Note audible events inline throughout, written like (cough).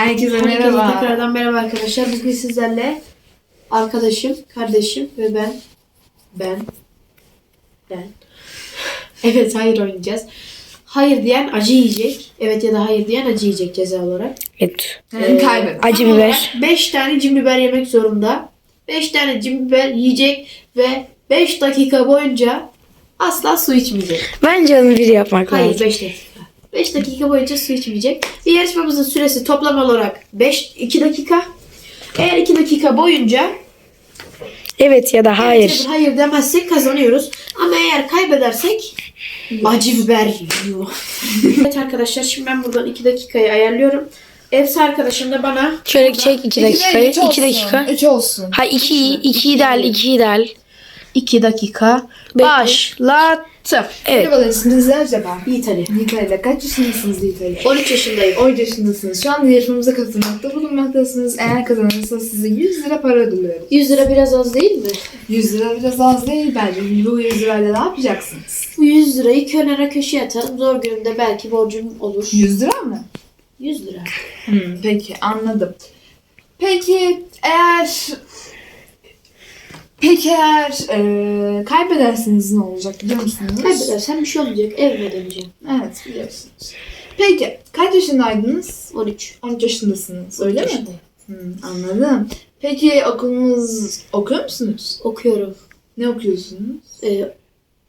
Herkese Herkese merhaba. tekrardan merhaba arkadaşlar. Bugün sizlerle arkadaşım, kardeşim ve ben ben ben Evet hayır oynayacağız. Hayır diyen acı yiyecek. Evet ya da hayır diyen acı yiyecek ceza olarak. Evet. Yani kaybet. Acı biber. 5 tane cim biber yemek zorunda. 5 tane cim biber yiyecek ve 5 dakika boyunca asla su içmeyecek. Bence onu bir yapmak Hayır lazım. 5 dakika. 5 dakika boyunca su içmeyecek. Bir yarışmamızın süresi toplam olarak 5 2 dakika. Eğer 2 dakika boyunca Evet ya da hayır. evet, hayır demezsek kazanıyoruz. Ama eğer kaybedersek acı biber yiyor. (laughs) evet arkadaşlar şimdi ben buradan 2 dakikayı ayarlıyorum. Efsa arkadaşım da bana Şöyle çek 2 dakikayı. 2 dakika. 3 olsun. Ha 2 2 ideal 2 ideal. 2 dakika Bekle. Başlattım. Evet. Merhabalar isminiz ne acaba? Yiğit Ali. Yiğit Ali. Kaç yaşındasınız Yiğit Ali? 13 yaşındayım. 10 yaşındasınız. Şu anda yarışmamıza katılmakta bulunmaktasınız. Eğer kazanırsanız size 100 lira para ödülüyoruz. 100 lira biraz az değil mi? 100 lira biraz az değil bence. Bu 100 lirayla ne yapacaksınız? Bu 100 lirayı kenara köşeye atarım. Zor günümde belki borcum olur. 100 lira mı? 100 lira. Hmm, peki anladım. Peki eğer Peki eğer eee kaybederseniz ne olacak biliyor musunuz? Kaybedersem bir şey olmayacak. Evime döneceğim. Evet biliyorsunuz. Peki kaç yaşındaydınız? 13. 13 yaşındasınız öyle mi? yaşındayım. Hmm, anladım. Peki okulunuz okuyor musunuz? Okuyorum. Ne okuyorsunuz? Ee,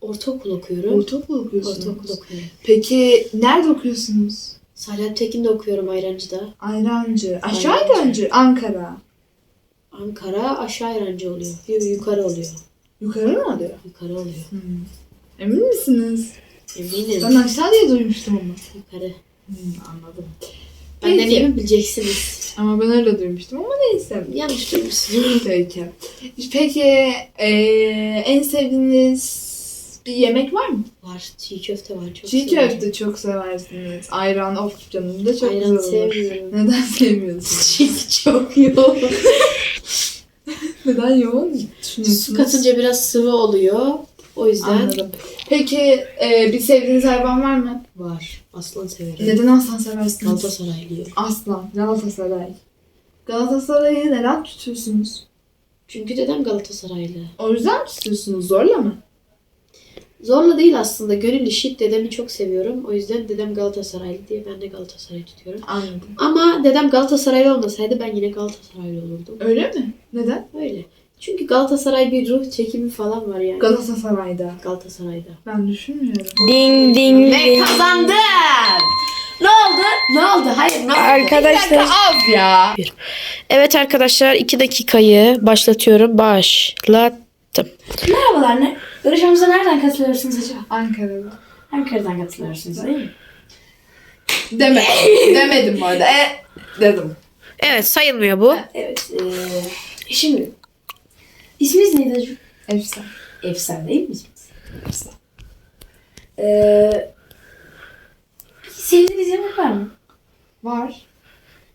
ortaokul okuyorum. Ortaokul okuyorsunuz. Ortaokul okuyorum. Peki nerede okuyorsunuz? Salih Tekin'de okuyorum Ayrancı'da. Ayrancı. Aşağı Ayrancı. Ayrancı. Ankara. Ankara aşağı Ayrancı oluyor. Yu- yukarı oluyor. Yukarı mı oluyor? Yukarı oluyor. Hmm. Emin misiniz? Eminim. Ben aşağı diye duymuştum ama. Yukarı. Hmm, anladım. Peki. iyi mi bileceksiniz? Ama ben öyle duymuştum ama neyse. Yanlış duymuşsunuz. Peki. Peki eee, en sevdiğiniz bir yemek var mı? Var. Çiğ köfte var. Çok Çiğ severim. köfte çok seversiniz. Ayran of canım da çok Ayran güzel olur. sevmiyorum. Neden sevmiyorsunuz? Çünkü çok yoğun. (laughs) Neden yoğun düşünüyorsunuz? Su katınca biraz sıvı oluyor. O yüzden Anladım. Peki eee, bir sevdiğiniz hayvan var mı? var. Aslan severim. Neden aslan seversiniz? Galatasaraylıyım. Aslan. Galatasaray. Galatasaray'ı neden tutuyorsunuz? Çünkü dedem Galatasaraylı. O yüzden mi tutuyorsunuz? Zorla mı? Zorla değil aslında. Gönül işi. Dedemi çok seviyorum. O yüzden dedem Galatasaraylı diye ben de Galatasaray'ı tutuyorum. Anladım. Ama dedem Galatasaraylı olmasaydı ben yine Galatasaraylı olurdum. Öyle mi? Neden? Öyle. Çünkü Galatasaray bir ruh çekimi falan var yani. Galatasaray'da. Galatasaray'da. Ben düşünmüyorum. Ding ding Ve ding. kazandım. Ne oldu? Ne oldu? Hayır ne oldu? Arkadaşlar. Az ya. Evet arkadaşlar 2 dakikayı başlatıyorum. Başlattım. Merhabalar. Ne? Yarışmamıza nereden katılıyorsunuz acaba? Ankara'da. Ankara'dan katılıyorsunuz değil mi? Demedim. (laughs) Demedim bu arada. E, dedim. Evet sayılmıyor bu. Evet. eee, şimdi isminiz neydi acaba? Efsane. Efsane değil mi isminiz? Efsane. Eee peki sevdiğiniz yemek var mı? Var.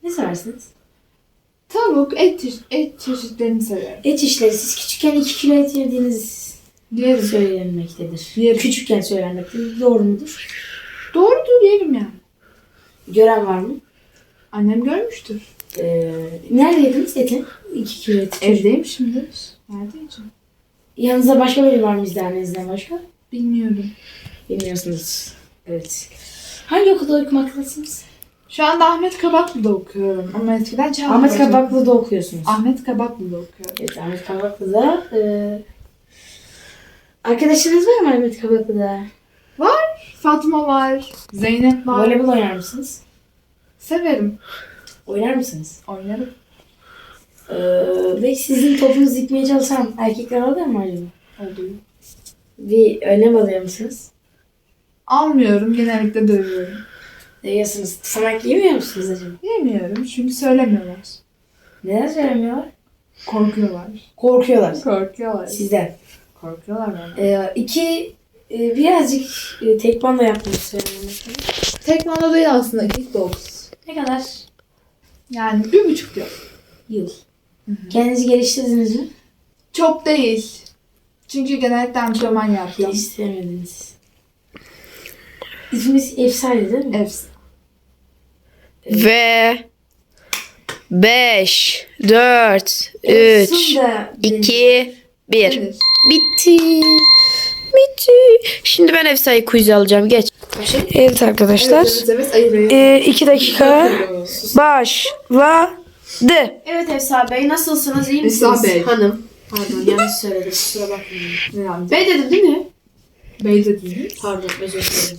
Ne seversiniz? Tavuk, et, et çeşitlerini severim. Et işleri. Siz küçükken 2 kilo et yediğiniz Yerim. söylenmektedir. Yerim. Küçükken söylenmektedir. Doğru mudur? Doğrudur yerim yani. Gören var mı? Annem görmüştür. Eee nerede yediniz eti? 2 kilo et. Evdeyim şimdi. Nerede yiyeceğim? Yanınızda başka biri var mı izleyenlerinizden başka? Bilmiyorum. Bilmiyorsunuz. Evet. Hangi okulda okumaktasınız? Şu anda Ahmet Kabaklı'da okuyorum. Ama eskiden Çağlayan. Ahmet Kabaklı'da okuyorsunuz. Ahmet Kabaklı'da okuyorum. Evet Ahmet Kabaklı'da. E, arkadaşınız var mı Ahmet Kabaklı'da? Fatma var. Zeynep var. Voleybol oynar mısınız? Severim. Oynar mısınız? Oynarım. E, ve sizin topunuzu dikmeye çalışan erkekler oluyor mu acaba? Oluyor. Bir önlem alıyor musunuz? Almıyorum. Genellikle dövüyorum. Duyuyorsunuz. Tırnak yemiyor musunuz acaba? Yemiyorum çünkü söylemiyorlar. Neden söylemiyorlar? Korkuyorlar. Korkuyorlar. Korkuyorlar. Sizden. Korkuyorlar benden. E, iki e, birazcık e, tekvando yapmayı söylemek. Tekvando değil aslında kickbox. Ne kadar Yani bir buçuk yıl. yıl? Kendinizi geliştirdiniz mi? Çok değil. Çünkü genellikle antrenman yaptım. Geliştiremediniz. İsminiz Efsane değil mi? Efs. Ve 5, 4, 3, Olsun da 2, 1. Nedir? Bitti. Bitti. Şimdi ben ev sahibi quiz alacağım. Geç. Evet arkadaşlar. Evet, evet, ayır. 2 dakika başladı. Evet Efsa Bey nasılsınız? İyi Efsa misiniz? Bey. Hanım. Pardon yanlış söyledim kusura bakmayın. Bey dedim değil mi? Bey dediniz. Pardon özür dilerim.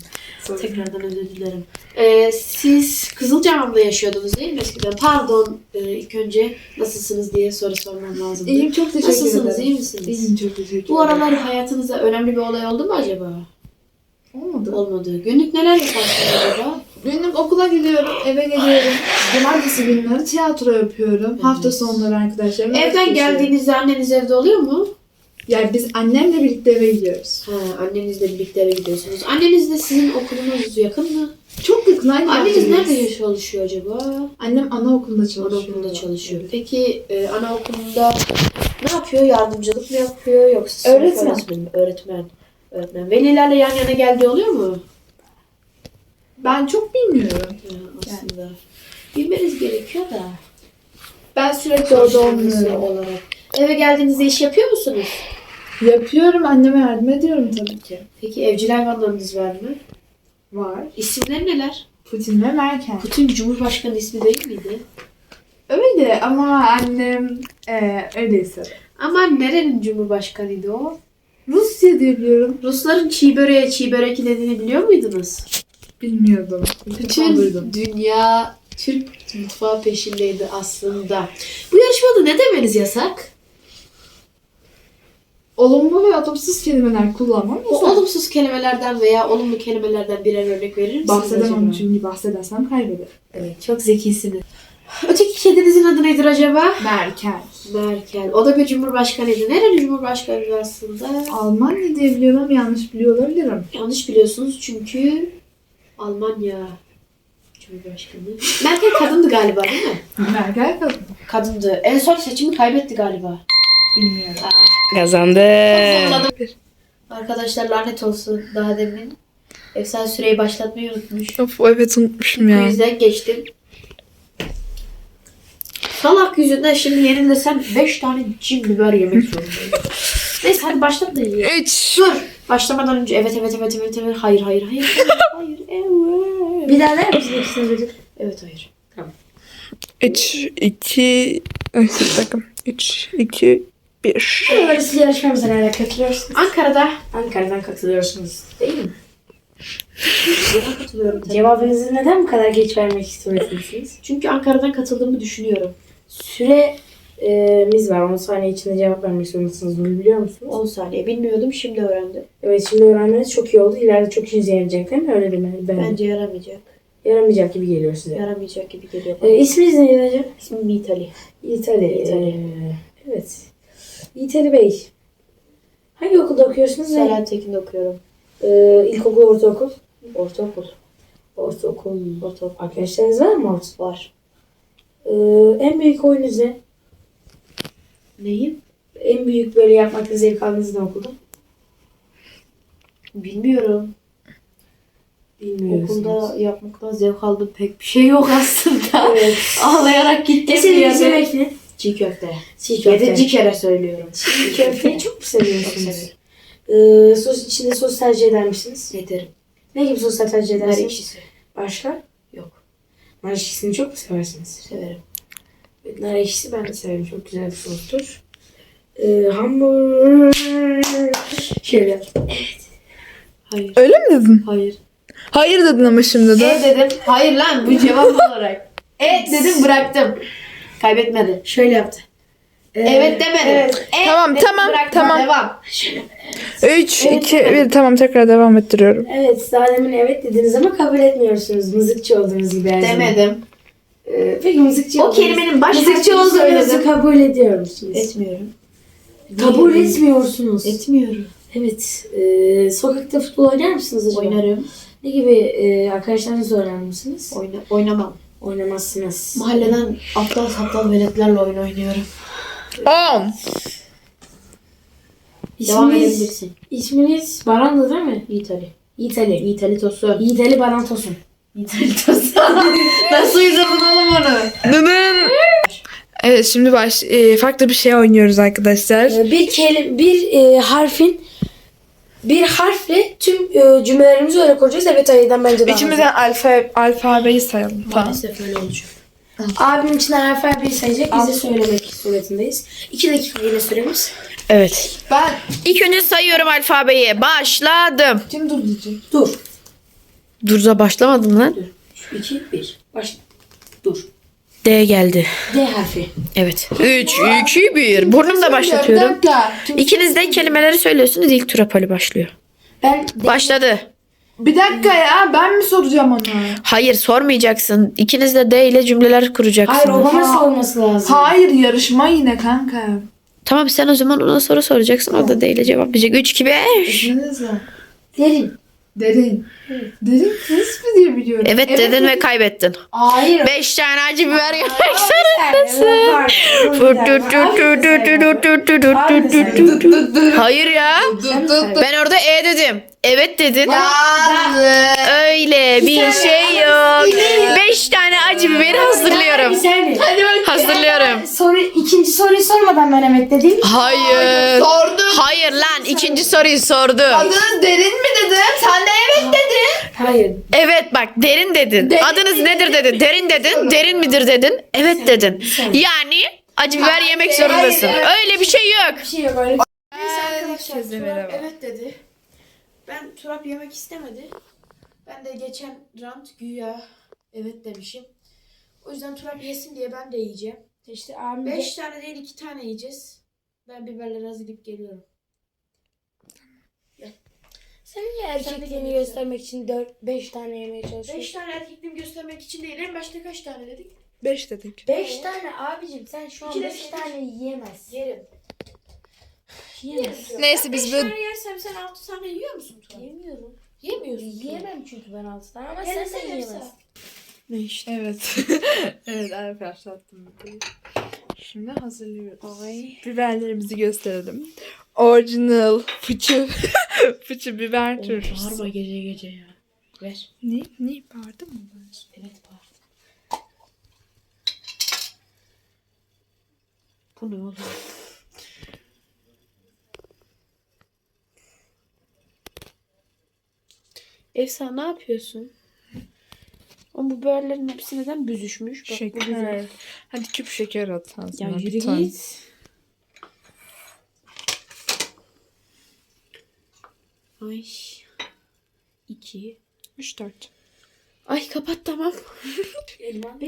Tekrardan özür dilerim. Ee, siz Kızılcahamam'da yaşıyordunuz değil mi eskiden? Pardon e, ilk önce nasılsınız diye soru sormam lazımdı. İyiyim çok teşekkür Nasılsınız ederim. iyi misiniz? İyiyim çok teşekkür Bu ederim. aralar hayatınızda önemli bir olay oldu mu acaba? Olmadı. Olmadı. Günlük neler yaparsınız acaba? Günlük okula gidiyorum, eve geliyorum. Cumartesi günleri tiyatro yapıyorum. Hafta sonları arkadaşlarımla vakit Evden geldiğinizde anneniz evde oluyor mu? Yani biz annemle birlikte eve gidiyoruz. Ha, annenizle birlikte eve gidiyorsunuz. Annenizle sizin okulunuz yakın mı? Çok yakın aynı Anneniz yerdeyiz. nerede çalışıyor acaba? Annem anaokulunda çalışıyor. Anaokulunda çalışıyor. Peki e, anaokulunda ne yapıyor? Yardımcılık mı yapıyor yoksa sınıf Öğretmen. öğretmeni mi? Öğretmen. Öğretmen. Velilerle yan yana geldiği oluyor mu? Ben çok bilmiyorum. Ha, aslında. Bilmeniz gerekiyor da. Ben sürekli orada olmuyorum. olarak. Eve geldiğinizde iş yapıyor musunuz? Yapıyorum, anneme yardım ediyorum tabii ki. Peki evcil hayvanlarınız var mı? Var. İsimleri neler? Putin ve Merkel. Putin Cumhurbaşkanı ismi değil miydi? Öyle ama annem eee öyleyse. Ama nerenin Cumhurbaşkanıydı o? Rusya diye biliyorum. Rusların çiğ böreğe çiğ börek dediğini biliyor muydunuz? Bilmiyordum. Bütün dünya Türk mutfağı peşindeydi aslında. Bu yarışmada ne demeniz yasak? Olumlu ve olumsuz kelimeler kullanmam O yasak. olumsuz kelimelerden veya olumlu kelimelerden birer örnek verir misiniz Bahsedemem acaba? çünkü bahsedersem kaybederim. Evet, çok zekisiniz. Öteki kedinizin adı nedir acaba? Merkel. Merkel. O da bir cumhurbaşkanıydı. Nerenin cumhurbaşkanıydı aslında? Almanya diye biliyorum ama yanlış biliyor olabilirim. Yanlış biliyorsunuz çünkü Almanya Cumhurbaşkanı. Merkel kadındı galiba değil mi? Merkel kadın. Kadındı. En son seçimi kaybetti galiba. Bilmiyorum. Kazandı. Arkadaşlar lanet olsun daha demin. Efsane süreyi başlatmayı unutmuş. Of evet unutmuşum Bu yüzden geçtim. Salak yüzünden şimdi yenilesem 5 tane cin biber yemek zorundayım. (laughs) Neyse hadi başlat da yiyelim. 3. Dur. Başlamadan önce evet evet evet evet evet hayır hayır hayır hayır evet. Bir daha der misin ikisini? Evet hayır. 3, 2, (laughs) Ay, bir dakika. 3, 2, 1. Böyle siz yarışmamıza nerede katılıyorsunuz? Ankara'da. Ankara'dan katılıyorsunuz. Değil mi? (laughs) Cevabınızı neden bu kadar geç vermek istiyorsunuz? (laughs) Çünkü Ankara'dan katıldığımı düşünüyorum. Süremiz var. 10 saniye içinde cevap vermek zorundasınız. Bunu biliyor musunuz? 10 saniye bilmiyordum şimdi öğrendim. Evet şimdi öğrenmeniz çok iyi oldu. İleride çok işinize yarayacak değil mi? Öyle değil mi? Ben, Bence yaramayacak. Yaramayacak gibi geliyor size. Yaramayacak gibi geliyor bana. Ee, isminiz neydi acaba? İsmim İtali. İtalya. İtalya. Ee, evet. İtalya Bey. Hangi okulda okuyorsunuz? Selahat Tekin'de okuyorum. Ee, ilkokul, ortaokul. Ortaokul. Ortaokul. Ortaokul. Arkadaşlarınız var mı? Var. Ee, en büyük oyununuz ne? Neyim? En büyük böyle yapmakta zevk aldığınız ne okulda? Bilmiyorum. Bilmiyorsunuz. Okulda yapmaktan zevk aldığım pek bir şey yok aslında. Evet. (laughs) Ağlayarak gittim yere. yemek ne? Çiğ köfte. Çiğ köfte. Yedinci kere söylüyorum. Çiğ köfteyi çok mu seviyorsunuz? Ee, sos içinde sos tercih eder misiniz? Ederim. Ne gibi soslar tercih edersiniz? ekşisi. Başka? Yok. Nar ekşisini çok mu seversiniz? Severim. Evet, nar ekşisi ben de severim. Çok güzel bir sostur. Ee, hamburger. Şöyle. Hayır. Öyle mi dedin? Hayır. Hayır dedin ama şimdi de. E dedim. Hayır lan bu cevap olarak. (laughs) Evet dedim bıraktım. Kaybetmedi. Şöyle yaptı. Ee, Evet demedim. Evet. E Tamam, dedim, tamam, bıraktım. tamam. Devam. 3, 2, 1. Tamam tekrar devam ettiriyorum. Evet, daha demin evet dediniz ama kabul etmiyorsunuz. Mızıkçı olduğunuz gibi her zaman. Demedim. Ee, peki mızıkçı O olduğunuz- kelimenin baş Mızıkçı harfini olduğunuzu söyledim. kabul ediyor musunuz? Etmiyorum. kabul etmiyorsunuz. Etmiyorum. Evet. Ee, sokakta futbol oynar mısınız acaba? Oynarım. Ne gibi e, arkadaşlarınızla oynar mısınız? Oyna, oynamam. Oynamazsınız. Mahalleden aptal saptal veletlerle oyun oynuyorum. 10. Devam İsminiz, edebilirsin. isminiz Baran'dı değil mi? İtali. İtali. İtali tosu. İtali Baran Tosun. İtali tosu. (laughs) Nasıl uydurdun oğlum onu? Dıdın. Evet şimdi baş e, farklı bir şey oynuyoruz arkadaşlar. Ee, Bir kelim bir e, harfin bir harfle tüm e, cümlelerimizi öyle kuracağız. Evet Aydan bence daha İçimizden alfa, alfabeyi sayalım. Tamam. Maalesef öyle olacak. Abim içinden alfabeyi sayacak. Biz de söylemek suretindeyiz. İki dakika yine süremiz. Evet. Ben İlk önce sayıyorum alfabeyi. Başladım. kim dur diyecek? Dur. Dur da başlamadım lan. Üç, iki, bir. Başla. Dur. D geldi. D harfi. Evet. 3, 2, 1. Burnumda Bir başlatıyorum. İkiniz de kelimeleri söylüyorsunuz. İlk tura Poli başlıyor. Ben Başladı. Bir dakika ya ben mi soracağım ona? Hayır sormayacaksın. İkiniz de D ile cümleler kuracaksınız. Hayır o bana sorması lazım. Hayır yarışma yine kanka. Tamam sen o zaman ona soru soracaksın. O da D ile cevap verecek. 3, 2, 5. İsminiz ne? Derin. Derin. Derin kız mı diye biliyorum. Evet dedin ve kaybettin. Hayır. 5 tane acı biber yemek Dur Hayır ya. Ben orada E dedim. Evet dedin. Öyle bir şey yok. 5 tane acı biberi hazırlıyorum. Hazırlıyorum. Soru, ikinci soruyu sormadan ben evet dedim. Hayır. Sordum. Hayır lan ikinci soruyu sordu. Adınız derin mi dedim? Sen de evet dedin. Hayır. Evet bak derin dedin. Derin Adınız nedir dedin? Derin dedin. Derin midir dedin. Evet dedin. Yani acı biber yemek zorundasın. Öyle bir şey yok. Bir şey yok öyle. Arkadaşlar Herkese Turap merhaba. evet dedi. Ben Turap yemek istemedi. Ben de geçen round güya evet demişim. O yüzden Turap yesin diye ben de yiyeceğim. İşte abim de- 5 tane değil 2 tane yiyeceğiz. Ben biberleri hazırlayıp geliyorum. Sen niye erkekliğini göstermek için 4-5 tane yemeye çalışıyorsun? 5 tane erkekliğimi göstermek için değil. En başta kaç tane dedik? 5 dedik. 5 tane abicim sen şu an İki 5 dakika. tane yiyemezsin. Yerim. Yiyemezsin. Neyse biz 5 böyle tane yersem sen 6 tane yiyor musun Turap? Yemiyorum. Yemiyorsun. Yiyemem çünkü ben 6 tane ama sen de sen yiyemezsin. Ne işte. Evet. (laughs) evet arkadaşlar attım. Şimdi hazırlıyoruz. Biberlerimizi gösterelim. Original fıçı (laughs) fıçı biber turşusu. Bağırma gece gece ya. Ver. Ne? Ne? Bağırdın mı? Evet bağır. Bu ne oğlum? Efsa ne yapıyorsun? O bu biberlerin hepsi neden büzüşmüş? Bak, bu Şeker. güzel. Hadi küp şeker at ağzına. Ya bir yürü tane. git. Ay. İki. 3 4. Ay kapat tamam. (laughs)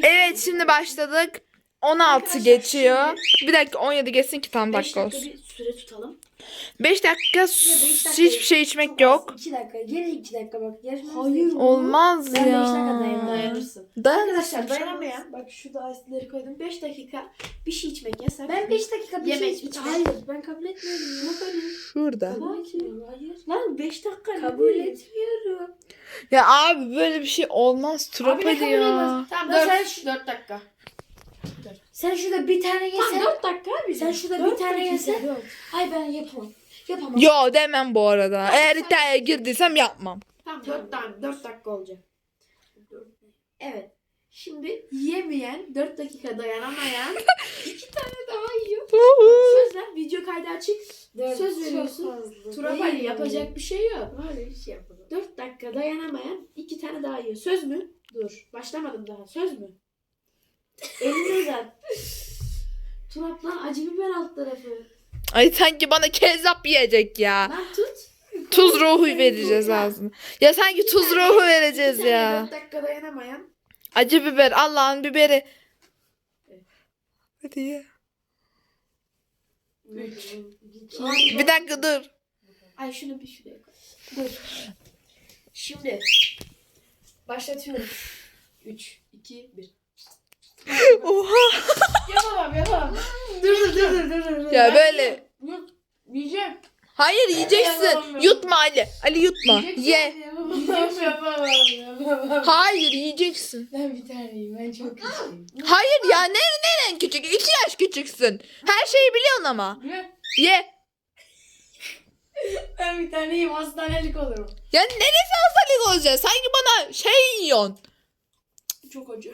Evet şimdi başladık. 16 geçiyor. Bir dakika 17 geçsin ki tam 5 dakika dakika olsun. bir süre tutalım. 5 dakika beş dakika hiçbir şey içmek yok. 2 dakika. Gene 2 dakika bak. Yarışmamız Hayır. Olmaz Ben beş dakika ya. dayanamam. Dayanırsın. Dayan. Arkadaşlar dayanamayan bak şurada ice'leri koydum. 5 dakika bir şey içmek yasak. Ben 5 dakika bir Yemek şey içmek. Hayır ben kabul etmiyorum. Yok öyle. Şurada. Kabul etmiyorum. Hayır. Lan 5 dakika Kabul değil. etmiyorum. Ya abi böyle bir şey olmaz. Abi ne hadi kabul etmez? Tamam Ben 4, sen- 4 dakika. Sen şurada bir tane Tamam yesen. 4 dakika abi. Sen şurada Dört bir tane yesen. dört. Ay ben yapamam. Yapamam. Yo demem bu arada. Eğer iddiaya girdiysem yapmam. Tamam 4 tane 4 dakika olacak. Evet. Şimdi yiyemeyen 4 dakika dayanamayan (laughs) 2 tane daha yiyor. Söz ver video kaydı açık. Söz veriyorsun. Turap Ali yapacak bir şey yok. Böyle bir şey yapalım. 4 dakika dayanamayan 2 tane daha yiyor. Söz mü? Dur. Başlamadım daha. Söz mü? Elini uzat. Turap lan acı biber alt tarafı. Ay sanki bana kezzap yiyecek ya. Lan tut. Tuz ruhu vereceğiz ağzına. Ya sanki tuz ruhu vereceğiz ya. 4 dakika dayanamayan. Acı biber Allah'ın biberi. Hadi ye. Bir dakika dur. Ay şunu bir şuraya koy. Dur. Şimdi başlatıyorum. 3, 2, 1. Oha. Yapamam yapamam. (laughs) dur dur dur dur dur. dur. Ya Ben böyle. Yok yiyeceğim. Hayır yiyeceksin. Yutma Ali. Ali yutma. Ye. Yiyeceğim yapamam yapamam. Hayır yiyeceksin. Ben bir tane yiyeyim ben çok küçüğüm. Hayır ya ne neren küçük? İki yaş küçüksün. Her şeyi biliyorsun ama. Ye. Ben bir tane yiyeyim hastanelik olurum. Ya neresi hastalık olacak? Sanki bana şey yiyorsun. Çok acı.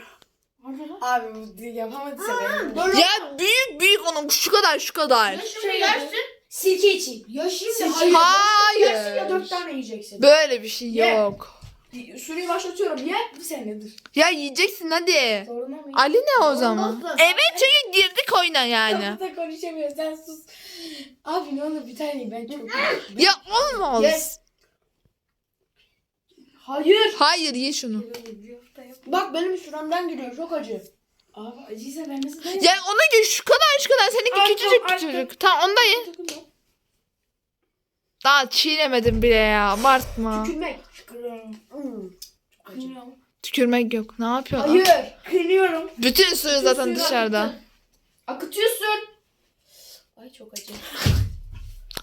Abi bu yapamadıysa ben. Ya büyük büyük onun şu kadar şu kadar. Şey yersin. Sirke için. Ya şimdi Sirke. hayır. Yersin ya Hayır. dört tane yiyeceksin. Böyle bir şey Ye. yok. Süreyi başlatıyorum. Ye. Bir senedir. Ya yiyeceksin hadi. Zorunda mıyım? Ali ne o zaman? Olmazsa- Evet çünkü girdik oyuna yani. Kapıda konuşamıyor. Sen sus. Abi ne olur bir tane ben çok Ya olmaz. Yes. Hayır. Hayır ye şunu. Bak benim şuramdan giriyor. Çok acı. Abi acıysa ben nasıl dayanayım? Ya ona göre şu kadar şu kadar. Seninki Açtım, küçücük açtım. küçücük. Tamam onu da ye. Daha çiğnemedim bile ya. Abartma. Tükürmek. Tükürüyorum. Hmm. Çok acı. Tükürmek yok. Ne yapıyorsun? Hayır. Kırıyorum. Bütün suyu zaten suyu dışarıda. akıttın. Akıtıyorsun. Ay çok acı.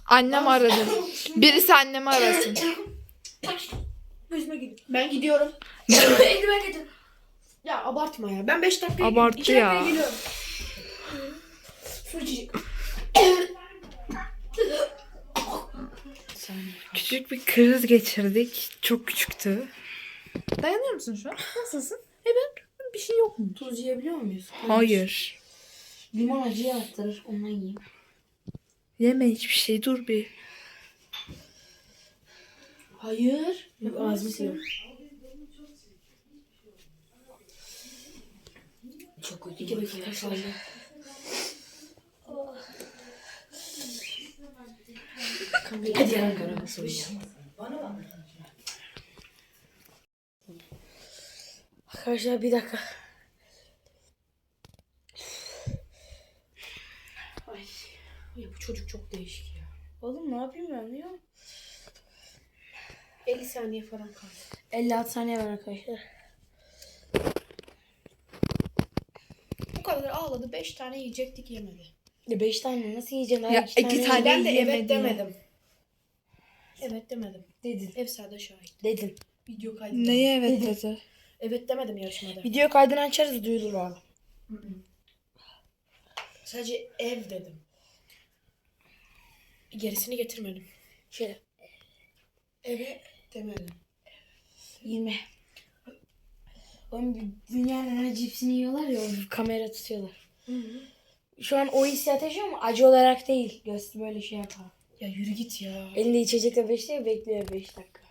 Annem aradı. Birisi annemi arasın. Gözüme gidiyor. Ben gidiyorum. (laughs) Eldiven getir. Ya abartma ya. Ben 5 dakika Abarttı dakikaya ya. geliyorum. Su içecek. Küçük bir kriz geçirdik. Çok küçüktü. Dayanıyor musun şu an? Nasılsın? Evet. Bir şey yok mu? Tuz yiyebiliyor muyuz? Hayır. Limon acıyı arttırır. Ondan yiyeyim. Yeme hiçbir şey. Dur bir. Hayır. Yok ağzını siliyorum. Çok kötü. İki dakika sonra. Hadi yan kara soyacağım. Arkadaşlar bir dakika. Ay, ya bu çocuk çok değişik ya. Oğlum ne yapayım ben ya? 50 saniye falan kaldı. 56 saniye var arkadaşlar. Bu kadar ağladı. 5 tane yiyecektik yemedi. Ya 5 tane nasıl yiyeceksin? Ya iki tane Ben de evet ya. demedim. Evet demedim. Dedin. Ev sağda şahit. Dedin. Video kaydı. Neye evet dedi? Evet demedim yarışmada. Video kaydını açarız duyulur abi. Sadece ev dedim. Gerisini getirmedim. Şöyle Eve demedim. 20. Oğlum bir dünyanın en cipsini yiyorlar ya o kamera tutuyorlar. Şu an o hissiyat yaşıyor mu? Acı olarak değil. Göğsü böyle şey yapar. Ya yürü git ya. Elinde içecekle beşte bekliyor 5 dakika.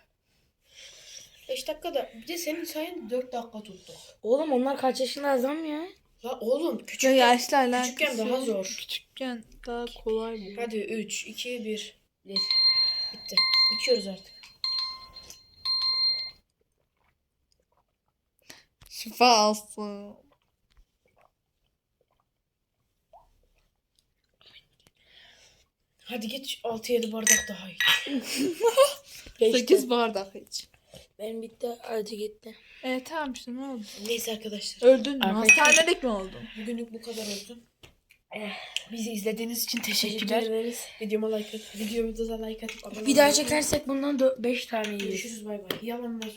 5 dakikada bir de senin sayende 4 dakika tuttu. Oğlum onlar kaç yaşında adam ya? La oğlum Ya küçük. yaşlı alakası Küçükken daha yok. zor. Küçükken daha kolay bu. Hadi 3, 2, 1. Bitti. İçiyoruz artık. Şifa olsun. Hadi git 6-7 bardak daha iç. (laughs) 8 bardak iç. Benim bitti acı gitti. E tamam işte ne oldu? Neyse arkadaşlar. Öldün mü? Arkadaşlar- Hastanelik mi oldun? Bugünlük bu kadar oldu. Bizi izlediğiniz için Teşekkür teşekkürler. ederiz. Videoma like at, videomuza like atıp abone Bir daha olmayı- çekersek bundan 5 tane yiyeceğiz. Görüşürüz bay bay. Yalanlar